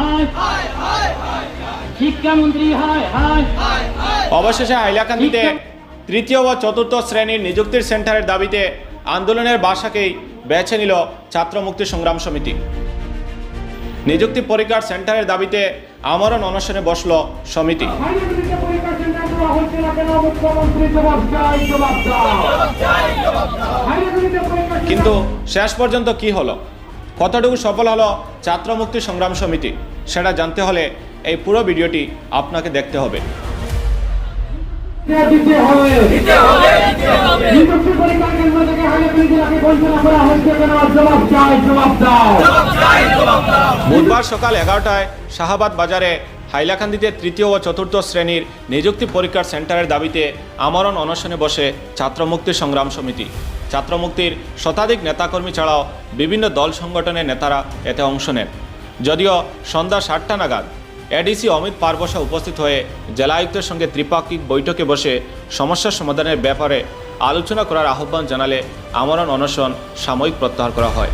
হায় শিক্ষামন্ত্রী হায় হায় অবশেষে হাইলাকান্দিতে তৃতীয় ও চতুর্থ শ্রেণির নিযুক্তির সেন্টারের দাবিতে আন্দোলনের বাসাকেই বেছে নিল ছাত্র মুক্তি সংগ্রাম সমিতি। নিযুক্তি পরীক্ষার সেন্টারের দাবিতে আমরণ অনশনে বসল সমিতি। কিন্তু শেষ পর্যন্ত কি হলো? কতটুকু সফল হলো ছাত্র মুক্তি সংগ্রাম সমিতি? সেটা জানতে হলে এই পুরো ভিডিওটি আপনাকে দেখতে হবে। বুধবার সকাল এগারোটায় শাহাবাদ বাজারে হাইলাকান্দিতে তৃতীয় ও চতুর্থ শ্রেণির নিযুক্তি পরীক্ষার সেন্টারের দাবিতে আমরণ অনশনে বসে ছাত্রমুক্তি সংগ্রাম সমিতি। ছাত্রমুক্তির শতাধিক নেতাকর্মী ছাড়াও বিভিন্ন দল সংগঠনের নেতারা এতে অংশ নেন। যদিও সন্ধ্যা সাতটা নাগাদ, এডিসি অমিত পারবসা উপস্থিত হয়ে জেলা আয়ুক্তের সঙ্গে ত্রিপাক্ষিক বৈঠকে বসে সমস্যা সমাধানের ব্যাপারে আলোচনা করার আহ্বান জানালে আমরণ অনশন সাময়িক প্রত্যাহার করা হয়।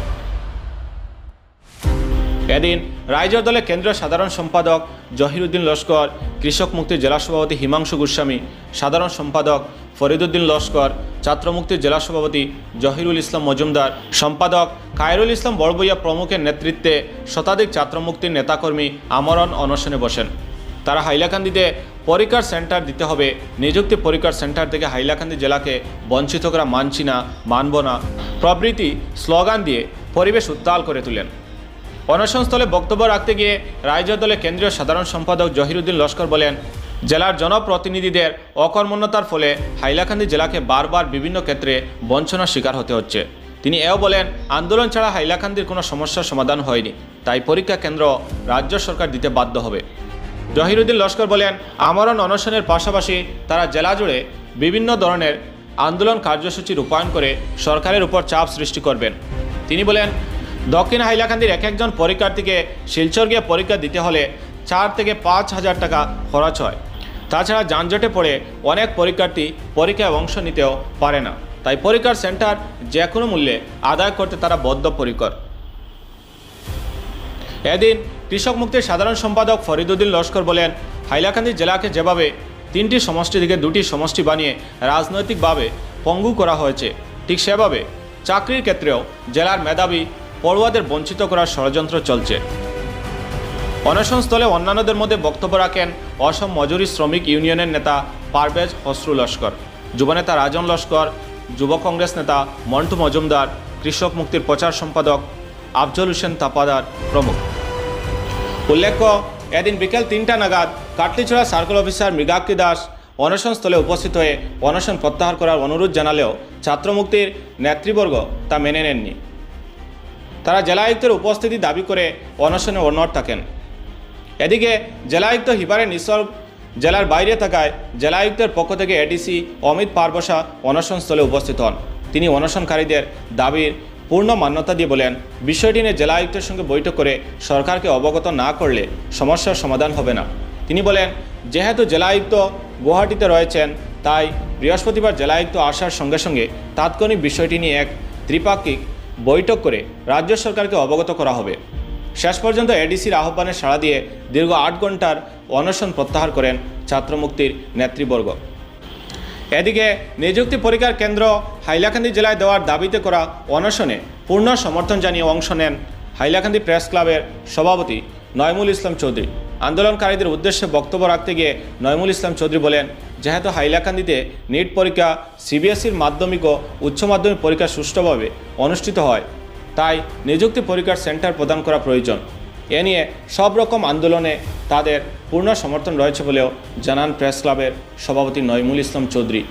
এদিন রাইজর দলের কেন্দ্রীয় সাধারণ সম্পাদক জহিরুদ্দিন লস্কর, কৃষক মুক্তির জেলা সভাপতি হিমাংশু গোস্বামী, সাধারণ সম্পাদক ফরিদুদ্দিন লস্কর ছাত্রমুক্তির জেলা সভাপতি জহিরুল ইসলাম মজুমদার, সম্পাদক কায়রুল ইসলাম বড়বইয়া প্রমুখের নেতৃত্বে শতাধিক ছাত্রমুক্তির নেতাকর্মী আমরণ অনশনে বসেন। তারা হাইলাকান্দিতে পরীক্ষার সেন্টার দিতে হবে। নিযুক্তি পরীক্ষার সেন্টার থেকে হাইলাকান্দি জেলাকে বঞ্চিত করা মানছি না, মানব না প্রভৃতি স্লোগান দিয়ে পরিবেশ উত্তাল করে তুলেন। অনশনস্থলে বক্তব্য রাখতে গিয়ে রাইজর দলের কেন্দ্রীয় সাধারণ সম্পাদক জহিরুদ্দিন লস্কর বলেন, জেলার জনপ্রতিনিধিদের অকর্মণ্যতার ফলে হাইলাকান্দি জেলাকে বারবার বিভিন্ন ক্ষেত্রে বঞ্চনার শিকার হতে হচ্ছে। তিনি এও বলেন, আন্দোলন ছাড়া হাইলাকান্দির কোনো সমস্যার সমাধান হয়নি, তাই পরীক্ষা কেন্দ্র রাজ্য সরকার দিতে বাধ্য হবে। জহিরুদ্দিন লস্কর বলেন, আমরণ অনশনের পাশাপাশি তারা জেলা জুড়ে বিভিন্ন ধরনের আন্দোলন কার্যসূচি রূপায়ণ করে সরকারের উপর চাপ সৃষ্টি করবেন। তিনি বলেন দক্ষিণ হাইলাকান্দির এক একজন পরীক্ষার্থীকে শিলচর গিয়ে পরীক্ষা দিতে হলে চার থেকে পাঁচ হাজার টাকা খরচ হয়। তাছাড়া যানজটে পড়ে অনেক পরীক্ষার্থী পরীক্ষায় অংশ নিতেও পারে না। তাই পরীক্ষার সেন্টার যে কোনো মূল্যে আদায় করতে তারা বদ্ধপরিকর। এদিন কৃষক মুক্তির সাধারণ সম্পাদক ফরিদুদ্দিন লস্কর বলেন, হাইলাকান্দি জেলাকে যেভাবে তিনটি সমষ্টি থেকে দুটি সমষ্টি বানিয়ে রাজনৈতিকভাবে পঙ্গু করা হয়েছে, ঠিক সেভাবে চাকরির ক্ষেত্রেও জেলার মেধাবী পড়ুয়াদের বঞ্চিত করার ষড়যন্ত্র চলছে। অনশনস্থলে অন্যান্যদের মধ্যে বক্তব্য রাখেন অসম মজুরি শ্রমিক ইউনিয়নের নেতা পারভেজ হসরু লস্কর যুবনেতা রাজন লস্কর, যুব কংগ্রেস নেতা মন্টু মজুমদার, কৃষক মুক্তির প্রচার সম্পাদক আফজল হোসেন তাপাদার প্রমুখ। উল্লেখ্য, এদিন বিকেল তিনটা নাগাদ কাটলিছড়া সার্কেল অফিসার মৃগাক্ষী দাস অনশনস্থলে উপস্থিত হয়ে অনশন প্রত্যাহার করার অনুরোধ জানালেও ছাত্রমুক্তির নেতৃবর্গ তা মেনে নেননি। তারা জেলা আয়ুক্তের উপস্থিতি দাবি করে অনশনে অনড় থাকেন। এদিকে জেলা আয়ুক্ত হিবারে নিসর্গ জেলার বাইরে থাকায় জেলা আয়ুক্তের পক্ষ থেকে এডিসি অমিত পারবসা অনশনস্থলে উপস্থিত হন। তিনি অনশনকারীদের দাবির পূর্ণ মান্যতা দিয়ে বলেন, বিষয়টি নিয়ে জেলা আয়ুক্তের সঙ্গে বৈঠক করে সরকারকে অবগত না করলে সমস্যার সমাধান হবে না। তিনি বলেন, যেহেতু জেলা আয়ুক্ত গুয়াহাটিতে রয়েছেন, তাই বৃহস্পতিবার জেলা আয়ুক্ত আসার সঙ্গে সঙ্গে তাৎক্ষণিক বিষয়টি নিয়ে এক ত্রিপাক্ষিক বৈঠক করে রাজ্য সরকারকে অবগত করা হবে। শেষ পর্যন্ত এডিসির আহ্বানে সাড়া দিয়ে দীর্ঘ আট ঘণ্টার অনশন প্রত্যাহার করেন ছাত্রমুক্তির নেতৃবর্গ। এদিকে নিযুক্তি পরীক্ষার কেন্দ্র হাইলাকান্দি জেলায় দেওয়ার দাবিতে করা অনশনে পূর্ণ সমর্থন জানিয়ে অংশ নেন হাইলাকান্দি প্রেস ক্লাবের সভাপতি নয়মুল ইসলাম চৌধুরী। আন্দোলনকারীদের উদ্দেশ্যে বক্তব্য রাখতে গিয়ে নয়মুল ইসলাম চৌধুরী বলেন যেহেতু হাইলাকান্দিতে নিট পরীক্ষা সিবিএসইর মাধ্যমিক ও উচ্চ মাধ্যমিক পরীক্ষা সুষ্ঠুভাবে অনুষ্ঠিত হয়, তাই নিযুক্তি পরীক্ষার সেন্টার প্রদান করা প্রয়োজন। এ নিয়ে সব রকম আন্দোলনে তাদের পূর্ণ সমর্থন রয়েছে বলেও জানান প্রেস ক্লাবের সভাপতি নয়মুল ইসলাম চৌধুরী।